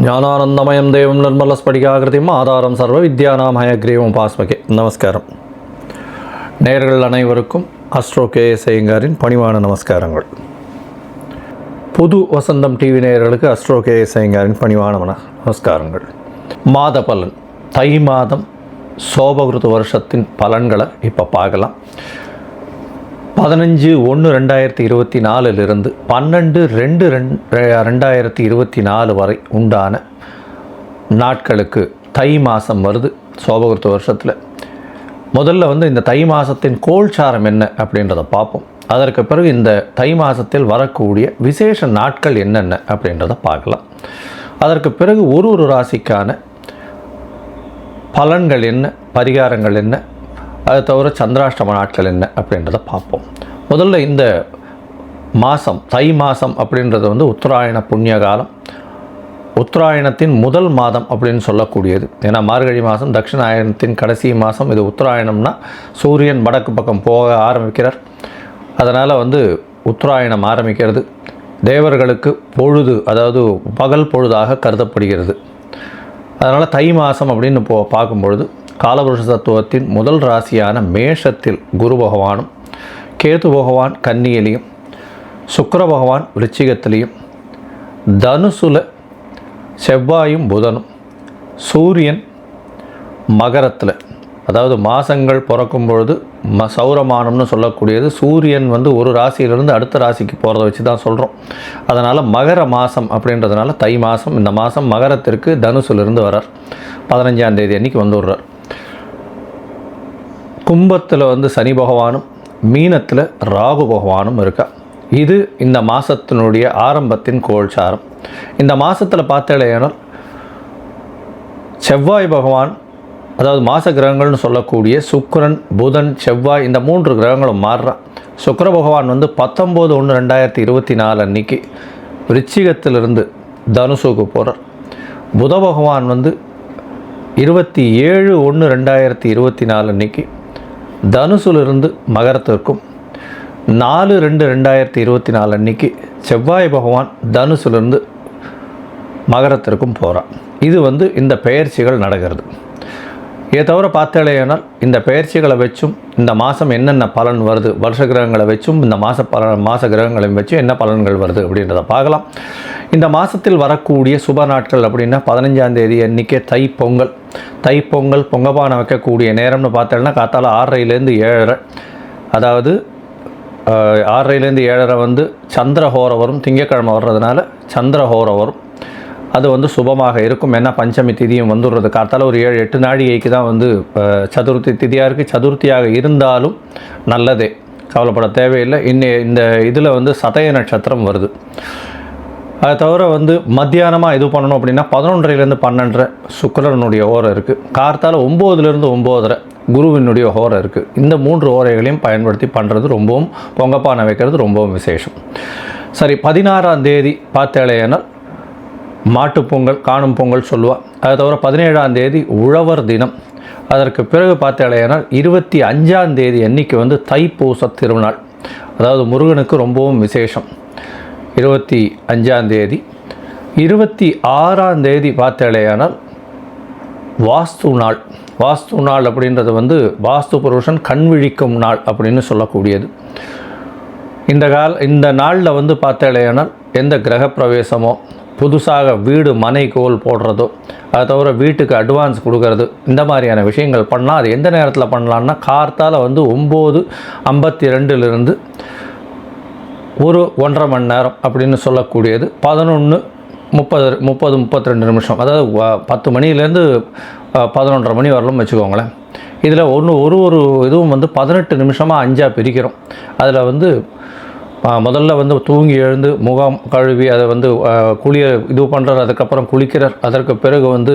ஞானானந்தமயம் தேவம் நிர்மலஸ்படிகாகிருதியும் ஆதாரம் சர்வ வித்யானாம் ஹயக்ரீவம் பாஸ்மகே. நமஸ்காரம். நேர்கள் அனைவருக்கும் அஸ்ட்ரோ கே பணிவான நமஸ்காரங்கள். புது வசந்தம் டிவி நேயர்களுக்கு அஸ்ட்ரோ கே எஸ் ஐயங்காரின் பணிவான நமஸ்காரங்கள். மாத பலன். தை மாதம் சோபகிருத வருஷத்தின் பலன்களை இப்போ பார்க்கலாம். பதினஞ்சு ஒன்று ரெண்டாயிரத்தி இருபத்தி நாலுலேருந்து பன்னெண்டு ரெண்டு ரெண்டு ரெண்டாயிரத்தி இருபத்தி நாலு வரை உண்டான நாட்களுக்கு தை மாதம் வருது சோபகுருத்த வருஷத்தில். முதல்ல வந்து இந்த தை மாதத்தின் கோல்சாரம் என்ன அப்படின்றத பார்ப்போம். அதற்கு பிறகு இந்த தை மாதத்தில் வரக்கூடிய விசேஷ நாட்கள் என்னென்ன அப்படின்றத பார்க்கலாம். அதற்கு பிறகு ஒரு ஒரு ராசிக்கான பலன்கள் என்ன பரிகாரங்கள் என்ன அதை தவிர சந்திராஷ்டம நாட்கள் என்ன அப்படின்றத பார்ப்போம். முதல்ல இந்த மாதம் தை மாதம் அப்படின்றது வந்து உத்தராயண புண்ணிய காலம். உத்தராயணத்தின் முதல் மாதம் அப்படின்னு சொல்லக்கூடியது. ஏன்னா மார்கழி மாதம் தட்சிணாயணத்தின் கடைசி மாதம் இது உத்தராயணம்னா சூரியன் வடக்கு பக்கம் போக ஆரம்பிக்கிறார். அதனால் வந்து உத்தராயணம் ஆரம்பிக்கிறது. தேவர்களுக்கு பொழுது அதாவது பகல் பொழுதாக கருதப்படுகிறது. அதனால் தை மாதம் அப்படின்னு போ பார்க்கும்பொழுது காலபுருஷ தத்துவத்தின் முதல் ராசியான மேஷத்தில் குரு பகவானும் கேது பகவான் கன்னியிலையும் சுக்கர பகவான் விருச்சிகத்திலையும் தனுசுல செவ்வாயும் புதனும் சூரியன் மகரத்தில். அதாவது மாதங்கள் பிறக்கும் பொழுது ம சௌரமானம்னு சொல்லக்கூடியது சூரியன் வந்து ஒரு ராசியிலிருந்து அடுத்த ராசிக்கு போகிறத வச்சு தான் சொல்கிறோம் அதனால் மகர மாதம் அப்படின்றதுனால தை மாதம் இந்த மாதம் மகரத்திற்கு தனுசுலேருந்து வரார் பதினஞ்சாம் தேதி வந்துடுறார். கும்பத்தில் வந்து சனி பகவானும் மீனத்தில் ராகு பகவானும் இருக்கா. இது இந்த மாதத்தினுடைய ஆரம்பத்தின் கோல்சாரம். இந்த மாதத்தில் பார்த்தேனால் செவ்வாய் பகவான் அதாவது மாச கிரகங்கள்னு சொல்லக்கூடிய சுக்கரன் புதன் செவ்வாய் இந்த மூன்று கிரகங்களும் மாறுறான். சுக்கர பகவான் வந்து பத்தொம்போது ஒன்று ரெண்டாயிரத்தி இருபத்தி நாலு அன்னைக்கு விருச்சிகத்திலிருந்து தனுசுக்கு போகிறார் புத பகவான் வந்து இருபத்தி ஏழு ஒன்று ரெண்டாயிரத்தி இருபத்தி நாலு அன்னைக்கு தனுசுலிருந்து மகரத்திற்கும் நாலு ரெண்டு ரெண்டாயிரத்தி இருபத்தி நாலு அன்னைக்கு செவ்வாய் பகவான் தனுசுலேருந்து மகரத்திற்கும் போகிறான் இது வந்து இந்த பெயர்ச்சிகள் நடக்கிறது. இதை தவிர பார்த்தாலேயானால் இந்த பெயர்ச்சிகளை வச்சும் இந்த மாதம் என்னென்ன பலன் வருது வருஷ கிரகங்களை வச்சும் இந்த மாத பல மாத கிரகங்களையும் வச்சும் என்ன பலன்கள் வருது அப்படின்றத பார்க்கலாம். இந்த மாதத்தில் வரக்கூடிய சுப நாட்கள் அப்படின்னா பதினஞ்சாம் தேதி அன்றைக்கே தை பொங்கல். தை பொங்கல் பொங்கப்பானை வைக்கக்கூடிய நேரம்னு பார்த்தோம்னா காத்தால ஆறரைலேருந்து ஏழரை. அதாவது ஆறரைலேருந்து ஏழரை வந்து சந்திரஹோரம் வரும் திங்கக்கிழமை வர்றதுனால சந்திரஹோரம் வரும். அது வந்து சுபமாக இருக்கும். ஏன்னா பஞ்சமி திதியும் வந்துடுறது காத்தால ஒரு ஏழு எட்டு நாழிகைக்கு தான் வந்து சதுர்த்தி திதியாக இருக்குது சதுர்த்தியாக இருந்தாலும் நல்லதே. கவலைப்பட தேவையில்லை. இன்னி இந்த இதில் வந்து சதய நட்சத்திரம் வருது. அதை தவிர வந்து மத்தியானமாக இது பண்ணணும் அப்படின்னா பதினொன்றரைலேருந்து பன்னெண்டரை சுக்கரனுடைய ஓரம் இருக்குது கார்த்தால ஒம்போதுலேருந்து ஒம்போதரை குருவினுடைய ஓரம் இருக்குது இந்த மூன்று ஓரைகளையும் பயன்படுத்தி பண்ணுறது ரொம்பவும் பொங்கப்பான வைக்கிறது ரொம்பவும் விசேஷம். சரி பதினாறாம் தேதி பார்த்தேலையானால் மாட்டுப் பொங்கல் காணும் பொங்கல் சொல்லுவாள் அதை தவிர பதினேழாம் தேதி உழவர் தினம். அதற்கு பிறகு பார்த்தாலேனால் இருபத்தி அஞ்சாம் தேதி அன்னைக்கு வந்து தைப்பூச திருநாள். அதாவது முருகனுக்கு ரொம்பவும் விசேஷம். இருபத்தி அஞ்சாம் தேதி. இருபத்தி ஆறாம் தேதி பார்த்தாலேயானால் வாஸ்து நாள். வாஸ்து நாள் அப்படின்றது வந்து வாஸ்து புருஷன் கண் விழிக்கும் நாள் அப்படின்னு சொல்லக்கூடியது. இந்த கால இந்த நாளில் வந்து பார்த்தாலேயானால் எந்த கிரகப்பிரவேசமோ புதுசாக வீடு மனை கோல் போடுறதோ அதை தவிர வீட்டுக்கு அட்வான்ஸ் கொடுக்கறது இந்த மாதிரியான விஷயங்கள் பண்ணால் அது எந்த நேரத்தில் பண்ணலான்னா கார்த்தால் வந்து ஒம்பது ஐம்பத்தி ரெண்டுலேருந்து ஒரு ஒன்றரை மணி நேரம் அப்படின்னு சொல்லக்கூடியது. பதினொன்று முப்பது முப்பது முப்பத்தி ரெண்டு நிமிஷம். அதாவது பத்து மணிலேருந்து பதினொன்றரை மணி வரலும் வச்சுக்கோங்களேன். இதில் ஒன்று ஒரு ஒரு இதுவும் வந்து பதினெட்டு நிமிஷமாக அஞ்சாக பிரிக்கிறோம். அதில் வந்து முதல்ல வந்து தூங்கி எழுந்து முகம் கழுவி அதை வந்து குளிய இது பண்ணுறார் அதுக்கப்புறம் குளிக்கிறார். அதற்கு பிறகு வந்து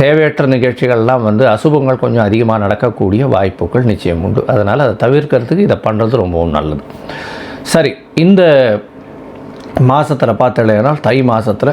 தேவையற்ற நிகழ்ச்சிகள்லாம் வந்து அசுபங்கள் கொஞ்சம் அதிகமாக நடக்கக்கூடிய வாய்ப்புகள் நிச்சயம் உண்டு. அதனால் அதை தவிர்க்கிறதுக்கு இதை பண்ணுறது ரொம்பவும் நல்லது. சரி இந்த மாதத்தில் பார்த்தலைன்னா தை மாதத்தில்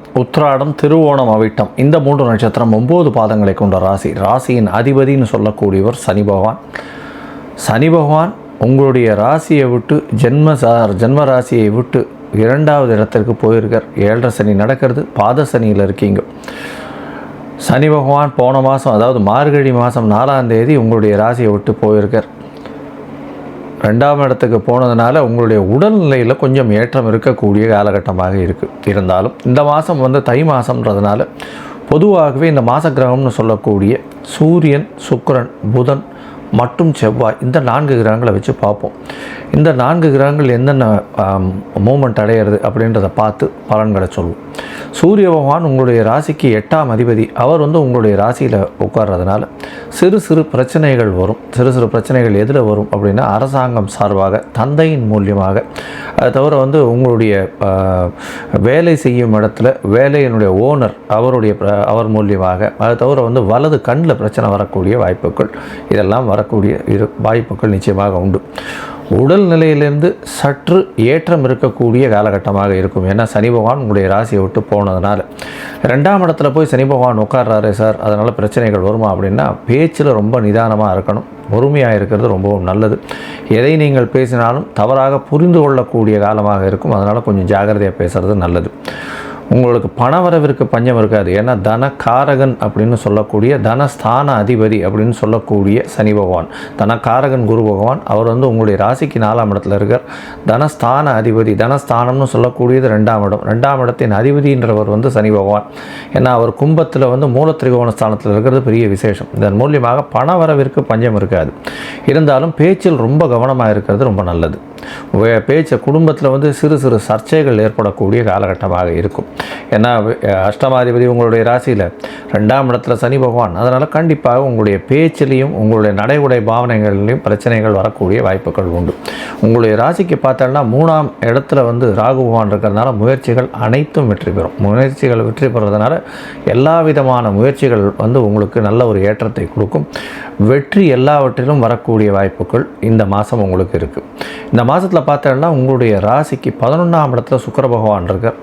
உத்ராடம் திருவோணம் அவிட்டம். இந்த மூன்று நட்சத்திரம் ஒம்பது பாதங்களை கொண்ட ராசி. ராசியின் அதிபதின்னு சொல்லக்கூடியவர் சனி பகவான். சனி பகவான் உங்களுடைய ராசியை விட்டு ஜென்ம சார் ஜென்ம ராசியை விட்டு இரண்டாவது இடத்திற்கு போயிருக்கார். ஏழரை சனி நடக்கிறது பாத சனியில் இருக்கீங்க. சனி பகவான் போன மாதம் அதாவது மார்கழி மாதம் நாலாம் தேதி உங்களுடைய ராசியை விட்டு போயிருக்கார். ரெண்டாம் இடத்துக்கு போனதுனால உங்களுடைய உடல்நிலையில் கொஞ்சம் ஏற்றம் இருக்கக்கூடிய காலகட்டமாக இருக்குது இருந்தாலும் இந்த மாதம் வந்து தை மாதம்ன்றதுனால பொதுவாகவே இந்த மாச கிரகம்னு சொல்லக்கூடிய சூரியன் சுக்கரன் புதன் மற்றும் செவ்வாய் இந்த நான்கு கிரகங்களை வச்சு பார்ப்போம். இந்த நான்கு கிரகங்கள் என்னென்ன மூமெண்ட் அடையிறது அப்படின்றத பார்த்து பலன்களை சொல்லுவோம் சூரிய பகவான் உங்களுடைய ராசிக்கு எட்டாம் அதிபதி. அவர் வந்து உங்களுடைய ராசியில் உட்கார்றதுனால சிறு சிறு பிரச்சனைகள் வரும். சிறு சிறு பிரச்சனைகள் எதில் வரும் அப்படின்னா அரசாங்கம் சார்பாக தந்தையின் மூலியமாக. அது தவிர வந்து உங்களுடைய வேலை செய்யும் இடத்துல வேலையினுடைய ஓனர் அவருடைய அவர் மூலியமாக. அது தவிர வந்து வலது கண்ணில் பிரச்சனை வரக்கூடிய வாய்ப்புகள். இதெல்லாம் வரக்கூடிய இரு வாய்ப்புகள் நிச்சயமாக உண்டு. உடல் நிலையிலிருந்து சற்று ஏற்றம் இருக்கக்கூடிய காலகட்டமாக இருக்கும். ஏன்னா சனி பகவான் உங்களுடைய ராசியை விட்டு போனதுனால. ரெண்டாம் இடத்துல போய் சனி பகவான் உட்கார்றாரு சார் அதனால் பிரச்சனைகள் வருமா அப்படின்னா பேச்சில் ரொம்ப நிதானமாக இருக்கணும். பொறுமையாக இருக்கிறது ரொம்பவும் நல்லது. எதை நீங்கள் பேசினாலும் தவறாக புரிந்து கொள்ளக்கூடிய காலமாக இருக்கும். அதனால் கொஞ்சம் ஜாக்கிரதையாக பேசுகிறது நல்லது. உங்களுக்கு பணவரவிற்கு பஞ்சம் இருக்காது. ஏன்னா தனக்காரகன் அப்படின்னு சொல்லக்கூடிய தனஸ்தான அதிபதி அப்படின்னு சொல்லக்கூடிய சனி பகவான். தனக்காரகன் குரு பகவான். அவர் வந்து உங்களுடைய ராசிக்கு நாலாம் இடத்துல இருக்கார். தனஸ்தான அதிபதி தனஸ்தானம்னு சொல்லக்கூடியது ரெண்டாம் இடம். ரெண்டாம் இடத்தின் அதிபதின்றவர் வந்து சனி பகவான். ஏன்னா அவர் கும்பத்தில் வந்து மூலத்திரிகோண ஸ்தானத்தில் இருக்கிறது பெரிய விசேஷம். இதன் மூலியமாக பண வரவிற்கு பஞ்சம் இருக்காது. இருந்தாலும் பேச்சில் ரொம்ப கவனமாக இருக்கிறது ரொம்ப நல்லது. பேச்ச குடும்பத்தில் வந்து சிறு சிறு சர்ச்சைகள் ஏற்படக்கூடிய காலகட்டமாக இருக்கும். ஏன்னா அஷ்டமாதிபதி உங்களுடைய ராசியில் ரெண்டாம் இடத்துல சனி பகவான். அதனால் கண்டிப்பாக உங்களுடைய பேச்சிலையும் உங்களுடைய நடை உடை பாவனைகளிலையும் பிரச்சனைகள் வரக்கூடிய வாய்ப்புகள் உண்டு. உங்களுடைய ராசிக்கு பார்த்தோம்னா மூணாம் இடத்துல வந்து ராகு பகவான் இருக்கிறதுனால முயற்சிகள் அனைத்தும் வெற்றி பெறும். முயற்சிகள் வெற்றி பெறுறதுனால எல்லா விதமான முயற்சிகள் வந்து உங்களுக்கு நல்ல ஒரு ஏற்றத்தை கொடுக்கும். வெற்றி எல்லாவற்றிலும் வரக்கூடிய வாய்ப்புகள் இந்த மாதம் உங்களுக்கு இருக்குது இந்த மாதத்தில் பார்த்தேன்னா உங்களுடைய ராசிக்கு பதினொன்றாம் இடத்துல சுக்கிர பகவான் இருக்கார்.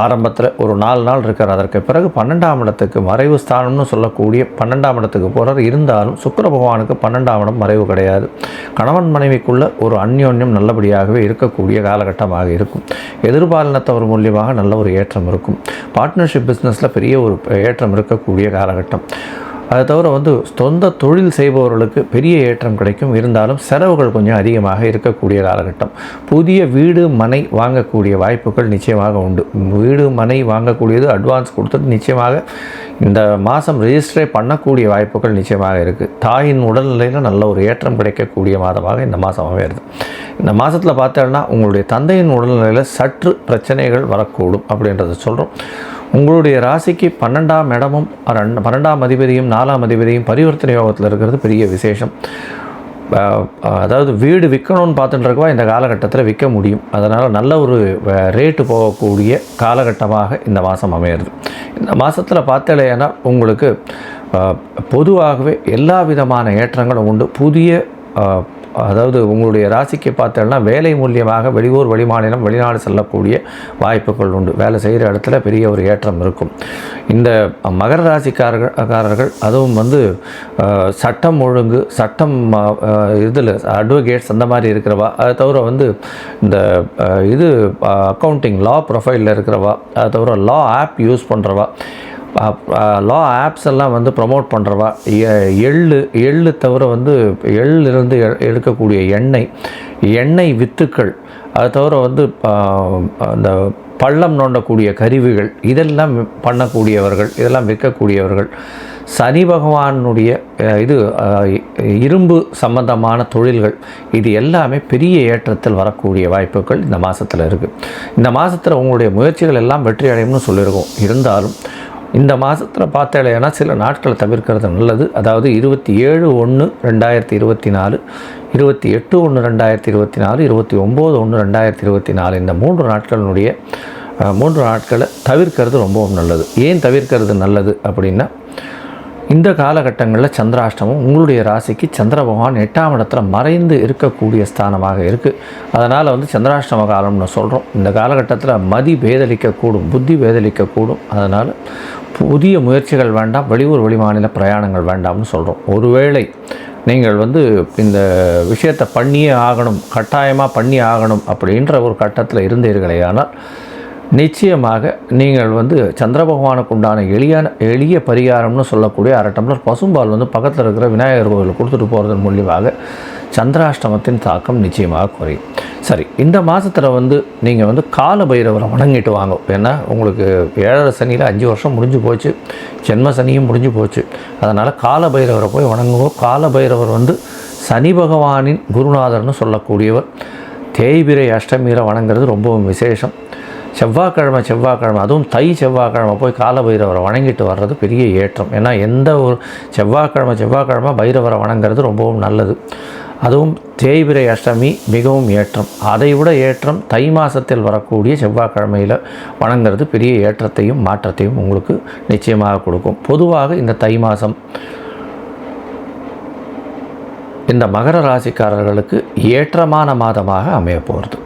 ஆரம்பத்தில் ஒரு நாலு நாள் இருக்கார். அதற்கு பிறகு பன்னெண்டாம் இடத்துக்கு மறைவு ஸ்தானம்னு சொல்லக்கூடிய பன்னெண்டாம் இடத்துக்கு போகிறார் இருந்தாலும் சுக்கிர பகவானுக்கு பன்னெண்டாம் இடம் மறைவு கிடையாது. கணவன் மனைவிக்குள்ள ஒரு அந்யோன்யம் நல்லபடியாகவே இருக்கக்கூடிய காலகட்டமாக இருக்கும். எதிர்பாலினத்தவர் மூலியமாக நல்ல ஒரு ஏற்றம் இருக்கும். பார்ட்னர்ஷிப் பிஸ்னஸில் பெரிய ஒரு ஏற்றம் இருக்கக்கூடிய காலகட்டம். அதை தவிர வந்து சொந்த தொழில் செய்பவர்களுக்கு பெரிய ஏற்றம் கிடைக்கும். இருந்தாலும் செலவுகள் கொஞ்சம் அதிகமாக இருக்கக்கூடிய காலகட்டம். புதிய வீடு மனை வாங்கக்கூடிய வாய்ப்புகள் நிச்சயமாக உண்டு. வீடு மனை வாங்கக்கூடியது அட்வான்ஸ் கொடுத்துட்டு நிச்சயமாக இந்த மாதம் ரிஜிஸ்டரே பண்ணக்கூடிய வாய்ப்புகள் நிச்சயமாக இருக்குது தாயின் உடல்நிலையில் நல்ல ஒரு ஏற்றம் கிடைக்கக்கூடிய மாதமாக இந்த மாதம் அமையிறது. இந்த மாதத்தில் பார்த்தோன்னா உங்களுடைய தந்தையின் உடல்நிலையில் சற்று பிரச்சனைகள் வரக்கூடும் அப்படின்றத சொல்கிறோம் உங்களுடைய ராசிக்கு பன்னெண்டாம் இடமும் பன்னெண்டாம் அதிபதியும் நாலாம் அதிபதியும் பரிவர்த்தனை யோகத்தில் இருக்கிறது பெரிய விசேஷம். அதாவது வீடு விற்கணும்னு பார்த்துட்டுருக்கவா இந்த காலகட்டத்தில் விற்க முடியும். அதனால் நல்ல ஒரு ரேட்டு போகக்கூடிய காலகட்டமாக இந்த மாதம் அமையிறது. இந்த மாதத்தில் பார்த்தலையானா உங்களுக்கு பொதுவாகவே எல்லா விதமான ஏற்றங்களும் உண்டு. புதிய அதாவது உங்களுடைய ராசிக்கு பார்த்தோம்னா வேலை மூலியமாக வெளியூர் வெளிமாநிலம் வெளிநாடு செல்லக்கூடிய வாய்ப்புகள் உண்டு. வேலை செய்கிற இடத்துல பெரிய ஒரு ஏற்றம் இருக்கும். இந்த மகர ராசிக்காரர்கள் காரர்கள் அதுவும் வந்து சட்டம் ஒழுங்கு சட்டம் இதில் அட்வொகேட்ஸ் அந்த மாதிரி இருக்கிறவா அதை தவிர வந்து இந்த இது அக்கௌண்டிங் லா ப்ரொஃபைலில் இருக்கிறவா அதை தவிர லா ஆப் யூஸ் பண்ணுறவா லா ஆப்ஸ் எல்லாம் வந்து ப்ரமோட் பண்ணுறவா எள்ளு எள்ளு தவிர வந்து எள்ளிருந்து எ- எடுக்கக்கூடிய எண்ணெய் எண்ணெய் வித்துக்கள் அது தவிர வந்து அந்த பள்ளம் நோண்டக்கூடிய கருவிகள் இதெல்லாம் பண்ணக்கூடியவர்கள் இதெல்லாம் விற்கக்கூடியவர்கள் சனி பகவானுடைய இது இரும்பு சம்பந்தமான தொழில்கள் இது எல்லாமே பெரிய ஏற்றத்தில் வரக்கூடிய வாய்ப்புகள் இந்த மாதத்தில் இருக்குது இந்த மாதத்தில் உங்களுடைய முயற்சிகள் எல்லாம் வெற்றி அடையும்னு சொல்லியிருக்கோம். இருந்தாலும் இந்த மாதத்தில் பார்த்தாலேனா சில நாட்களை தவிர்க்கிறது நல்லது. அதாவது இருபத்தி ஏழு ஒன்று ரெண்டாயிரத்தி இருபத்தி நாலு இருபத்தி எட்டு ஒன்று ரெண்டாயிரத்தி இருபத்தி நாலு இருபத்தி ஒம்பது ஒன்று ரெண்டாயிரத்தி இருபத்தி நாலு இந்த மூன்று நாட்களினுடைய மூன்று நாட்களை தவிர்க்கிறது ரொம்பவும் நல்லது. ஏன் தவிர்க்கிறது நல்லது அப்படின்னா இந்த காலகட்டங்களில் சந்திராஷ்டமம் உங்களுடைய ராசிக்கு சந்திர பகவான் எட்டாம் இடத்துல மறைந்து இருக்கக்கூடிய ஸ்தானமாக இருக்குது அதனால் வந்து சந்திராஷ்டம காலம்னு சொல்கிறோம் இந்த காலகட்டத்தில் மதி பேதலிக்கக்கூடும் புத்தி பேதலிக்கக்கூடும். அதனால் புதிய முயற்சிகள் வேண்டாம் வெளியூர் வெளிமாநில பிரயாணங்கள் வேண்டாம்னு சொல்கிறோம் ஒருவேளை நீங்கள் வந்து இந்த விஷயத்தை பண்ணியே ஆகணும் கட்டாயமாக பண்ணி ஆகணும் அப்படின்ற ஒரு கட்டத்தில் இருந்தீர்களே ஆனால் நிச்சயமாக நீங்கள் வந்து சந்திர பகவானுக்கு உண்டான எளியான எளிய பரிகாரம்னு சொல்லக்கூடிய அரை டம்ளர் பசும்பால் வந்து பக்கத்தில் இருக்கிற விநாயகர் கோவிலில் கொடுத்துட்டு போகிறதன் மூலியமாக சந்திராஷ்டமத்தின் தாக்கம் நிச்சயமாக குறையும். சரி இந்த மாதத்தில் வந்து நீங்கள் வந்து கால பைரவரை வணங்கிட்டு வாங்க. ஏன்னா உங்களுக்கு ஏழரை சனியில் அஞ்சு வருஷம் முடிஞ்சு போச்சு. ஜென்ம சனியும் முடிஞ்சு போச்சு. அதனால் கால பைரவரை போய் வணங்குவோம் கால பைரவர் வந்து சனி பகவானின் குருநாதர்னு சொல்லக்கூடியவர். தேய்பிரை அஷ்டமீரை வணங்குறது ரொம்பவும் விசேஷம். செவ்வாய்க்கிழமை செவ்வாய்க்கிழமை அதுவும் தை செவ்வாய்க்கிழமை போய் கால பைரவரை வணங்கிட்டு வர்றது பெரிய ஏற்றம். ஏன்னா எந்த ஒரு செவ்வாய்க்கிழமை செவ்வாய்க்கிழமை பைரவரை வணங்குறது ரொம்பவும் நல்லது. அதுவும் தேய்பிரை அஷ்டமி மிகவும் ஏற்றம். அதை விட ஏற்றம் தை மாதத்தில் வரக்கூடிய செவ்வாய்க்கிழமையில் வணங்குறது பெரிய ஏற்றத்தையும் மாற்றத்தையும் உங்களுக்கு நிச்சயமாக கொடுக்கும். பொதுவாக இந்த தை மாதம் இந்த மகர ராசிக்காரர்களுக்கு ஏற்றமான மாதமாக அமைய போகிறது